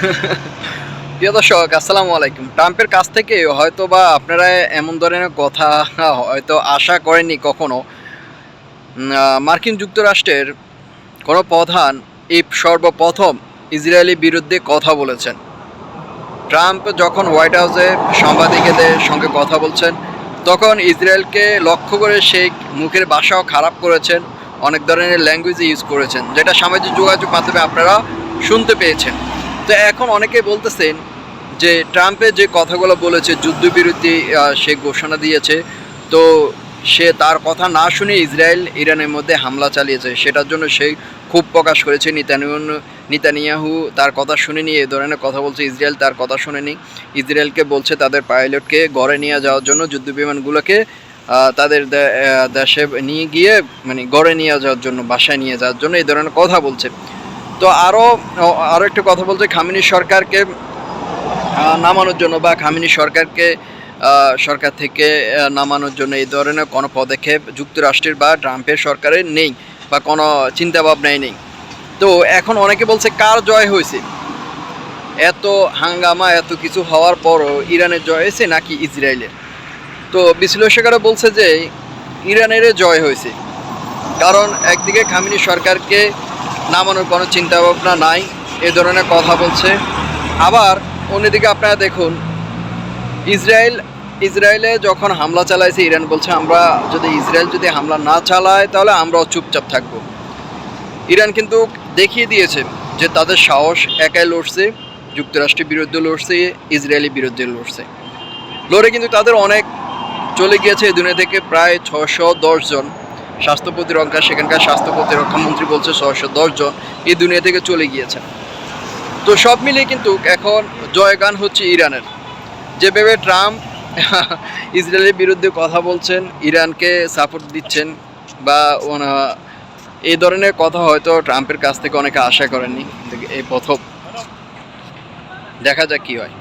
প্রিয় দর্শক, আসসালামু আলাইকুম। ট্রাম্পের কাছ থেকে হয়তো বা আপনারা এমন ধরনের কথা হয়তো আশা করেননি কখনো। মার্কিন যুক্তরাষ্ট্রের কোনো প্রধান এই সর্বপ্রথম ইসরায়েলি বিরুদ্ধে কথা বলেছেন। ট্রাম্প যখন হোয়াইট হাউসে সাংবাদিকদের সঙ্গে কথা বলছেন, তখন ইসরায়েলকে লক্ষ্য করে সেই মুখের বাসাও খারাপ করেছেন, অনেক ধরনের ল্যাঙ্গুয়েজ ইউজ করেছেন, যেটা সামাজিক যোগাযোগ মাধ্যমে আপনারা শুনতে পেয়েছেন। তো এখন অনেকে বলতেছেন যে ট্রাম্পের যে কথাগুলো বলেছে, যুদ্ধবিরতি সে ঘোষণা দিয়েছে, তো সে তার কথা না শুনে ইসরায়েল ইরানের মধ্যে হামলা চালিয়েছে, সেটার জন্য সেই খুব প্রকাশ করেছে। নিতানিয়াহু নিতানিয়াহু তার কথা শুনেনি, এ ধরনের কথা বলছে, ইসরায়েল তার কথা শুনেনি। ইসরায়েলকে বলছে তাদের পাইলটকে গড়ে নিয়ে যাওয়ার জন্য যুদ্ধ বিমানগুলোকে তাদের দেশে নিয়ে গিয়ে মানে গড়ে নিয়ে যাওয়ার জন্য, বাসায় নিয়ে যাওয়ার জন্য এই ধরনের কথা বলছে। তো আরও আরও একটা কথা বলছে খামিনি সরকারকে নামানোর জন্য বা খামিনি সরকারকে সরকার থেকে নামানোর জন্য এই ধরনের কোনো পদক্ষেপ যুক্তরাষ্ট্রের বা ট্রাম্পের সরকারের নেই বা কোনো চিন্তাভাবনাই নেই। তো এখন অনেকে বলছে, কার জয় হয়েছে? এত হাঙ্গামা, এত কিছু হওয়ার পরও ইরানের জয় হয়েছে নাকি ইসরায়েলের? তো বিশ্লেষকেরা বলছে যে ইরানের জয় হয়েছে। কারণ একদিকে খামিনি সরকারকে নামানোর কোনো চিন্তাভাবনা নাই, এ ধরনের কথা বলছে। আবার অন্যদিকে আপনারা দেখুন, ইসরায়েল, ইসরায়েলে যখন হামলা চালাইছে, ইরান বলছে, আমরা যদি ইসরায়েল যদি হামলা না চালায়, তাহলে আমরাও চুপচাপ থাকব। ইরান কিন্তু দেখিয়ে দিয়েছে যে তাদের সাহস একাই লড়ছে, যুক্তরাষ্ট্রের বিরুদ্ধে লড়ছে, ইসরায়েলের বিরুদ্ধে লড়ছে। লড়ে কিন্তু তাদের অনেক চলে গিয়েছে এই দুনিয়া থেকে প্রায় ছশো জন। স্বাস্থ্য প্রতিরক্ষা, সেখানকার স্বাস্থ্য প্রতিরক্ষা মন্ত্রী বলছে ছশো জন এই দুনিয়া থেকে চলে গিয়েছে। তো সব মিলিয়ে কিন্তু এখন জয়গান হচ্ছে ইরানের। যেভাবে ট্রাম্প ইসরায়েলের বিরুদ্ধে কথা বলছেন, ইরানকে সাপোর্ট দিচ্ছেন বা এই ধরনের কথা হয়তো ট্রাম্পের কাছ থেকে অনেকে আশা করেননি। এই প্রথম। দেখা যাক কি হয়।